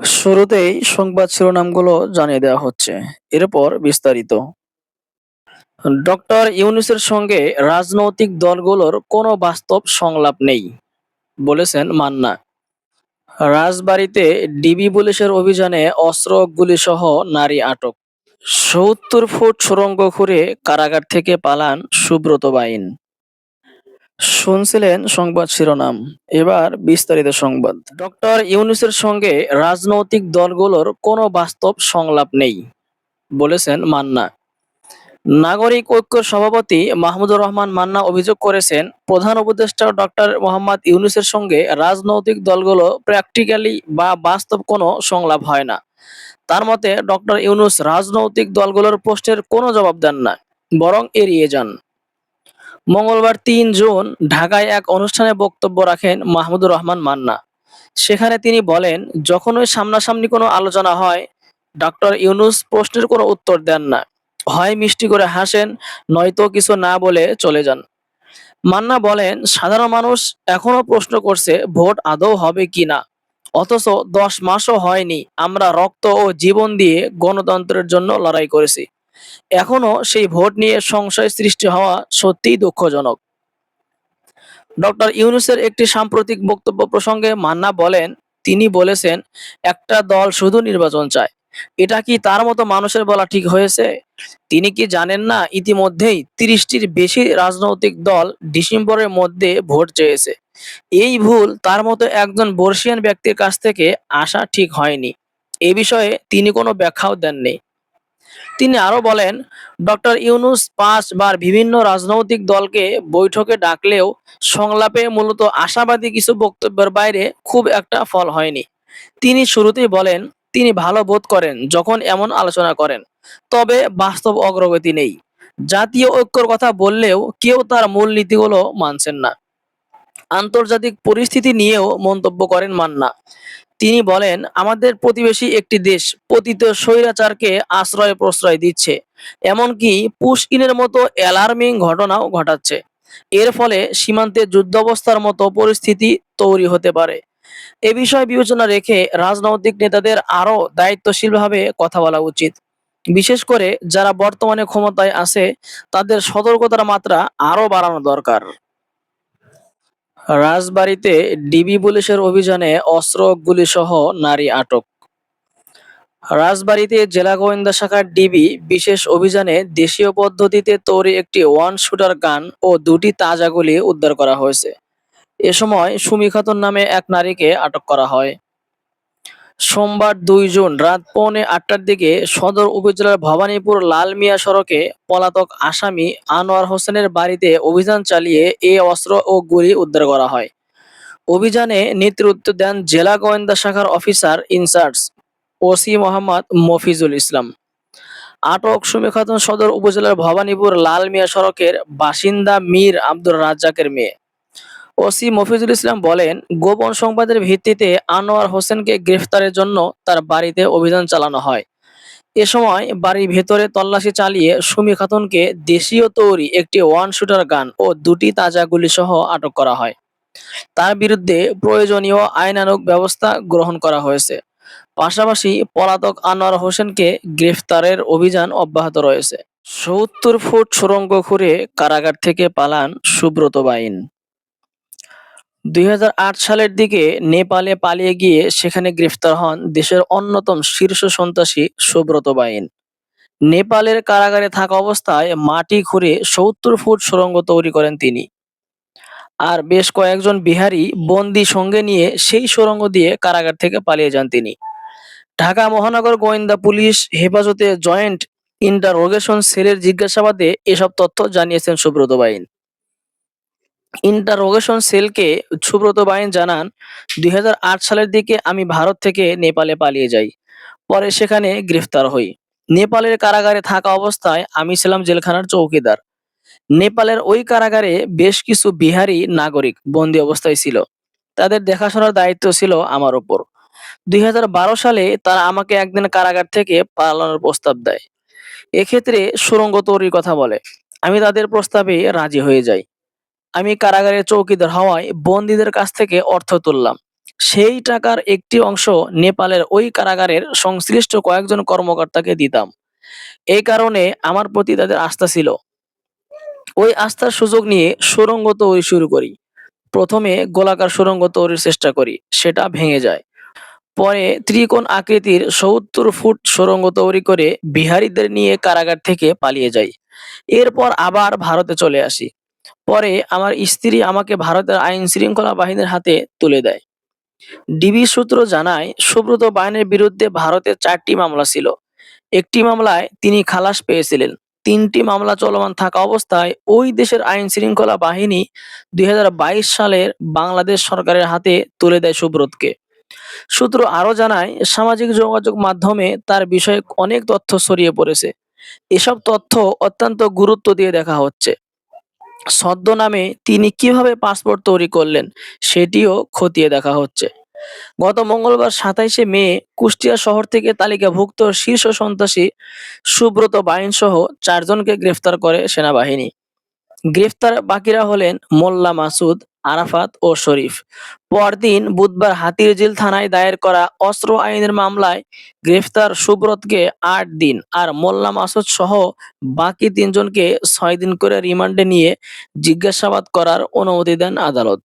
শুরুতেই সংবাদ শিরোনামগুলো জানিয়ে দেওয়া হচ্ছে। এরপর বিস্তারিত। ডক্টর ইউনুসের সঙ্গে রাজনৈতিক দলগুলোর কোনো বাস্তব সংলাপ নেই, বলেছেন মান্না। রাজবাড়িতে ডিবি পুলিশের অভিযানে অস্ত্র, গুলিসহ নারী আটক। সত্তর ফুট সুড়ঙ্গ খুঁড়ে কারাগার থেকে পালান সুব্রত বাইন শুনছিলেন সংবাদ শিরোনাম। এবার বিস্তারিত সংবাদ। ডক্টর ইউনুসের সঙ্গে রাজনৈতিক দলগুলোর কোনো বাস্তব সংলাপ নেই, বলেছেন মান্না। নাগরিক ঐক্যর সভাপতি মাহমুদুর রহমান মান্না অভিযোগ করেছেন, প্রধান উপদেষ্টা ডক্টর মোহাম্মদ ইউনুসের সঙ্গে রাজনৈতিক দলগুলো প্র্যাকটিক্যালি বা বাস্তব কোনো সংলাপ হয় না। তার মতে, ডক্টর ইউনুস রাজনৈতিক দলগুলোর প্রশ্নের কোনো জবাব দেন না, বরং এড়িয়ে যান। মঙ্গলবার তিন জুন ঢাকায় এক অনুষ্ঠানে বক্তব্য রাখেন মাহমুদুর রহমান মান্না। সেখানে তিনি বলেন, যখনই সামনাসামনি কোনো আলোচনা হয় ডক্টর ইউনুস প্রশ্নের কোনো উত্তর দেন না। হয় মিষ্টি করে হাসেন, নয়তো কিছু না বলে চলে যান। মান্না বলেন, সাধারণ মানুষ এখনও প্রশ্ন করছে, ভোট আদৌ হবে কি না? অথচ দশ মাসও হয়নি, আমরা রক্ত ও জীবন দিয়ে গণতন্ত্রের জন্য লড়াই করেছি। এখনও সেই ভোট নিয়ে সংশয় সৃষ্টি হওয়া সত্যিই দুঃখজনক। ডক্টর ইউনুসের একটি সাম্প্রতিক বক্তব্য প্রসঙ্গে মান্না বলেন, তিনি বলেছেন, একটা দল শুধু নির্বাচন চায়। এটা কি তার মতো মানুষের বলা ঠিক হয়েছে? তিনি কি জানেন না ইতিমধ্যেই তিরিশটির বেশি রাজনৈতিক দল ডিসেম্বরের মধ্যে ভোট চেয়েছে? এই ভুল তার মতো একজন বর্ষিয়ান ব্যক্তির কাছ থেকে আসা ঠিক হয়নি। এ বিষয়ে তিনি কোনো ব্যাখ্যাও দেননি। তিনি আরও বলেন, ডক্টর ইউনুস পাঁচবার বিভিন্ন রাজনৈতিক দলকে বৈঠকে ডাকলেও সংলাপে মূলত আশাবাদী কিছু বক্তব্যের বাইরে খুব একটা ফল হয়নি। তিনি শুরুতেই বলেন, তিনি ভালো বোধ করেন যখন এমন আলোচনা করেন, তবে বাস্তব অগ্রগতি নেই। জাতীয় ঐক্যর কথা বললেও কেউ তার মূল নীতিগুলো মানছেন না। আন্তর্জাতিক পরিস্থিতি নিয়েও মন্তব্য করেন মান্না। তিনি বলেন, আমাদের প্রতিবেশী একটি দেশ পতিত স্বৈরাচারকে আশ্রয় প্রশ্রয় দিচ্ছে, এমনকি পুশকিনের মতো অ্যালার্মিং ঘটনাও ঘটাচ্ছে। এর ফলে সীমান্তে যুদ্ধাবস্থার মতো পরিস্থিতি তৈরি হতে পারে। এ বিষয় বিবেচনা রেখে রাজনৈতিক নেতাদের আরও দায়িত্বশীলভাবে কথা বলা উচিত। বিশেষ করে যারা বর্তমানে ক্ষমতায় আছে, তাদের সতর্কতার মাত্রা আরও বাড়ানো দরকার। রাজবাড়িতে ডিবি পুলিশের অভিযানে অস্ত্র গুলিসহ নারী আটক। রাজবাড়িতে জেলা গোয়েন্দা শাখার ডিবি বিশেষ অভিযানে দেশীয় পদ্ধতিতে তৈরি একটি ওয়ান শুটার গান ও দুটি তাজা গুলি উদ্ধার করা হয়েছে। এ সময় সুমি খাতুন নামে এক নারীকে আটক করা হয়। সোমবার দুই জুন রাত পৌনে আটটার দিকে সদর উপজেলার ভবানীপুর লাল মিয়া সড়কে পলাতক আসামি আনোয়ার হোসেনের বাড়িতে অভিযান চালিয়ে এ অস্ত্র ও গুলি উদ্ধার করা হয়। অভিযানে নেতৃত্ব দেন জেলা গোয়েন্দা শাখার officer in charge OC Mohammad Mofizul Islam. আটক সুমি খাতুন সদর উপজেলার ভবানীপুর লাল মিয়া সড়কের বাসিন্দা মীর আব্দুর রাজ্জাকের মেয়ে। ওসি মফিজুল ইসলাম বলেন, গোপন সংবাদের ভিত্তিতে আনোয়ার হোসেনকে গ্রেফতারের জন্য তার বাড়িতে অভিযান চালানো হয়। এ সময় বাড়ির ভেতরে তল্লাশি চালিয়ে সুমি খাতুনকে দেশীয় তৈরি একটি ওয়ান শুটার গান ও দুটি তাজা গুলি সহ আটক করা হয়। তার বিরুদ্ধে প্রয়োজনীয় আইনানুগ ব্যবস্থা গ্রহণ করা হয়েছে। পাশাপাশি পলাতক আনোয়ার হোসেনকে গ্রেফতারের অভিযান অব্যাহত রয়েছে। সত্তর ফুট সুড়ঙ্গ খুঁড়ে কারাগার থেকে পালান সুব্রত বাইন। দুই হাজার আট সালের দিকে নেপালে পালিয়ে গিয়ে সেখানে গ্রেফতার হন দেশের অন্যতম শীর্ষ সন্ত্রাসী সুব্রত বাইন নেপালের কারাগারে থাকা অবস্থায় মাটি খুঁড়ে সত্তর ফুট সুরঙ্গ তৈরি করেন তিনি। আর বেশ কয়েকজন বিহারি বন্দি সঙ্গে নিয়ে সেই সুরঙ্গ দিয়ে কারাগার থেকে পালিয়ে যান তিনি। ঢাকা মহানগর গোয়েন্দা পুলিশ হেফাজতে জয়েন্ট ইন্টারোগেশন সেলের জিজ্ঞাসাবাদে এসব তথ্য জানিয়েছেন সুব্রত বাইন ইন্টারোগেশন সেলকে সুব্রত বাইন জানান, দুই হাজার আট সালের দিকে আমি ভারত থেকে নেপালে পালিয়ে যাই। পরে সেখানে গ্রেফতার হই। নেপালের কারাগারে থাকা অবস্থায় আমি ছিলাম জেলখানার চৌকিদার। নেপালের ওই কারাগারে বেশ কিছু বিহারি নাগরিক বন্দি অবস্থায় ছিল। তাদের দেখাশোনার দায়িত্ব ছিল আমার উপর। দুই সালে তারা আমাকে একদিন কারাগার থেকে পালানোর প্রস্তাব দেয়। এক্ষেত্রে সুড়ঙ্গ তৈরির কথা বলে। আমি তাদের প্রস্তাবে রাজি হয়ে যাই। আমি কারাগারের চৌকিদার হওয়ায় বন্দীদের কাছ থেকে অর্থ তুললাম। সেই টাকার একটি অংশ নেপালের ওই কারাগারের সংশ্লিষ্ট কয়েকজন কর্মকর্তাকে দিতাম। এই কারণে আমার প্রতি তাদের আস্থা ছিল। ওই আস্থার সুযোগ নিয়ে সুরঙ্গ তৈরি শুরু করি। প্রথমে গোলাকার সুরঙ্গ তৈরির চেষ্টা করি, সেটা ভেঙে যায়। পরে ত্রিকোণ আকৃতির সত্তর ফুট সুরঙ্গ তৈরি করে বিহারীদের নিয়ে কারাগার থেকে পালিয়ে যাই। এরপর আবার ভারতে চলে আসি। পরে আমার স্ত্রী আমাকে ভারতের আইন শৃঙ্খলা বাহিনীর হাতে তুলে দেয়। ডিবি সূত্র জানায়, সুব্রত বাহিনীর বিরুদ্ধে ভারতের চারটি মামলা ছিল। একটি মামলায় তিনি খালাস পেয়েছিলেন। তিনটি মামলা চলমান থাকা অবস্থায় ওই দেশের আইন শৃঙ্খলা বাহিনী দুই হাজার বাইশ সালের বাংলাদেশ সরকারের হাতে তুলে দেয় সুব্রতকে। সূত্র আরও জানায়, সামাজিক যোগাযোগ মাধ্যমে তার বিষয়ে অনেক তথ্য ছড়িয়ে পড়েছে। এসব তথ্য অত্যন্ত গুরুত্ব দিয়ে দেখা হচ্ছে। ছদ্মনামে তিনি কীভাবে পাসপোর্ট তৈরি করলেন সেটিও খতিয়ে দেখা হচ্ছে। গত মঙ্গলবার সাতাইশে মে কুষ্টিয়া শহর থেকে তালিকাভুক্ত শীর্ষ সন্ত্রাসী সুব্রত বাইন সহ চারজনকে গ্রেফতার করে সেনাবাহিনী। গ্রেফতার বাকিরা হলেন মোল্লা মাসুদ আরাফাত ও শরীফ। পরদিন বুধবার হাতিরঝিল থানায় দায়ের করা অস্ত্র আইনের মামলায় গ্রেফতার সুব্রতকে আট দিন আর মোল্লা মাসুদ সহ বাকি তিনজনকে ছয় দিন করে রিমান্ডে নিয়ে জিজ্ঞাসাবাদ করার অনুমতি দেন আদালত।